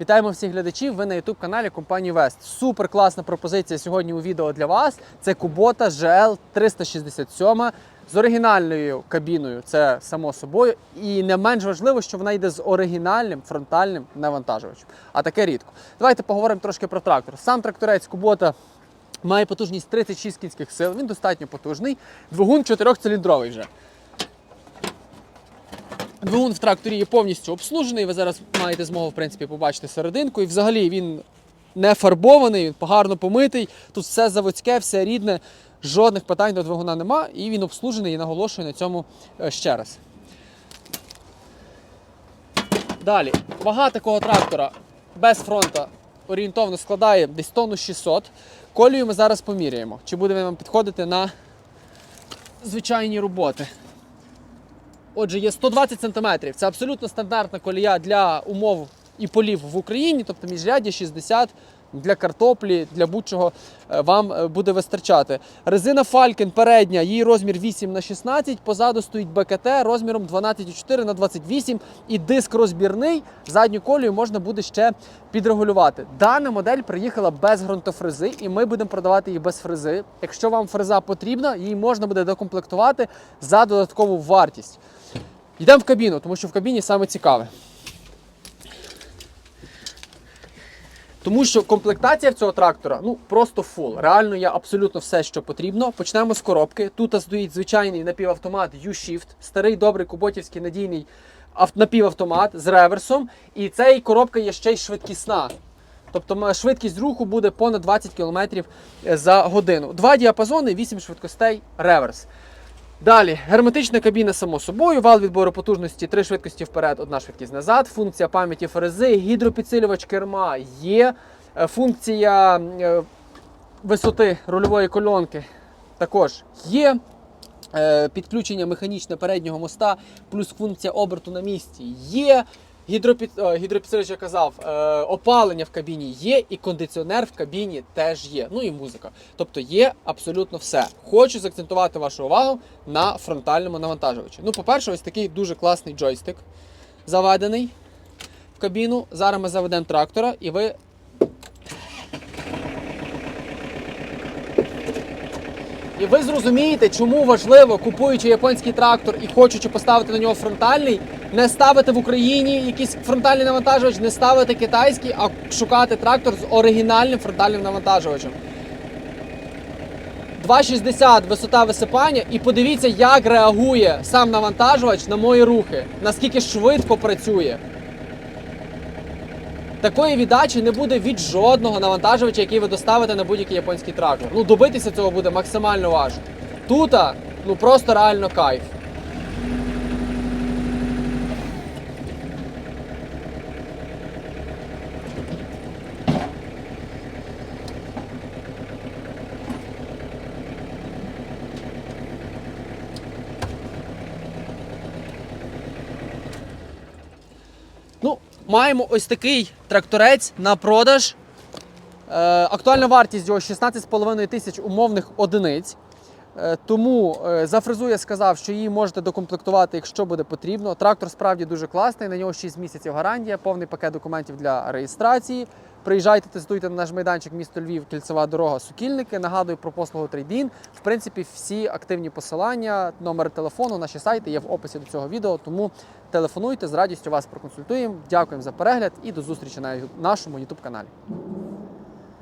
Вітаємо всіх глядачів. Ви на youtube каналі компанії Вест. Супер класна пропозиція сьогодні у відео для вас. Це Кубота GL 367 з оригінальною кабіною. Це само собою. І не менш важливо, що вона йде з оригінальним фронтальним навантажувачем. А таке рідко. Давайте поговоримо трошки про трактор. Сам тракторець Кубота. Має потужність 36 кінських сил, він достатньо потужний. Двигун чотирьохциліндровий вже. Двигун в тракторі є повністю обслужений. Ви зараз маєте змогу в принципі, побачити серединку. І взагалі він не фарбований, він гарно помитий. Тут все заводське, все рідне, жодних питань до двигуна нема. І він обслужений і наголошую на цьому е, ще раз. Далі, вага такого трактора без фронта орієнтовно складає десь тонну 600. Колію ми зараз поміряємо, чи буде він вам підходити на звичайні роботи. Отже, є 120 см. Це абсолютно стандартна колія для умов і полів в Україні, тобто міжряддя 60 для картоплі, для будь-чого е, вам е, буде вистачати. Резина Falken передня, її розмір 8 на 16 позаду стоїть БКТ розміром 12,4 на 28 і диск розбірний. Задню колію можна буде ще підрегулювати. Дана модель приїхала без ґрунтофрези, і ми будемо продавати її без фрези. Якщо вам фреза потрібна, її можна буде докомплектувати за додаткову вартість. Йдемо в кабіну, тому що в кабіні саме цікаве. Тому що комплектація цього трактора ну просто фул. Реально є абсолютно все, що потрібно. Почнемо з коробки. Тут стоїть звичайний напівавтомат U-Shift, старий добрий куботівський надійний напівавтомат з реверсом. І цей коробка є ще й швидкісна. Тобто швидкість руху буде понад 20 км за годину. Два діапазони, 8 швидкостей, реверс. Далі, герметична кабіна, само собою, вал відбору потужності, три швидкості вперед, одна швидкість назад, функція пам'яті фрези, гідропідсилювач керма є, е, функція е, висоти рульової кольонки також є. Е, Підключення механічне переднього моста, плюс функція оберту на місці є. Гідропід, е, гідропідсилювач, я казав, е, опалення в кабіні є, і кондиціонер в кабіні теж є. Ну і музика. Тобто є абсолютно все. Хочу заакцентувати вашу увагу на фронтальному навантажувачі. Ну, по-перше, ось такий дуже класний джойстик заведений в кабіну. Зараз ми заведемо трактора, і ви І ви зрозумієте, чому важливо, купуючи японський трактор і хочучи поставити на нього фронтальний, не ставити в Україні якийсь фронтальний навантажувач, не ставити китайський, а шукати трактор з оригінальним фронтальним навантажувачем. 2,60 висота висипання, і подивіться, як реагує сам навантажувач на мої рухи, наскільки швидко працює. Такої віддачі не буде від жодного навантажувача, який ви доставите на будь-який японський трактор. Ну, добитися цього буде максимально важко. Тут, ну просто реально кайф. Ну, маємо ось такий тракторець на продаж. Е, актуальна вартість його 16,5 тисяч умовних одиниць. Е, тому е, за фрезу я сказав, що її можете докомплектувати, якщо буде потрібно. Трактор справді дуже класний, на нього 6 місяців гарантія, повний пакет документів для реєстрації. Приїжджайте, тестуйте на наш майданчик місто Львів, кільцева дорога, Сукільники. Нагадую про послугу трейдін. В принципі, всі активні посилання, номер телефону, наші сайти є в описі до цього відео. Тому телефонуйте з радістю вас проконсультуємо. Дякуємо за перегляд і до зустрічі на нашому YouTube каналі.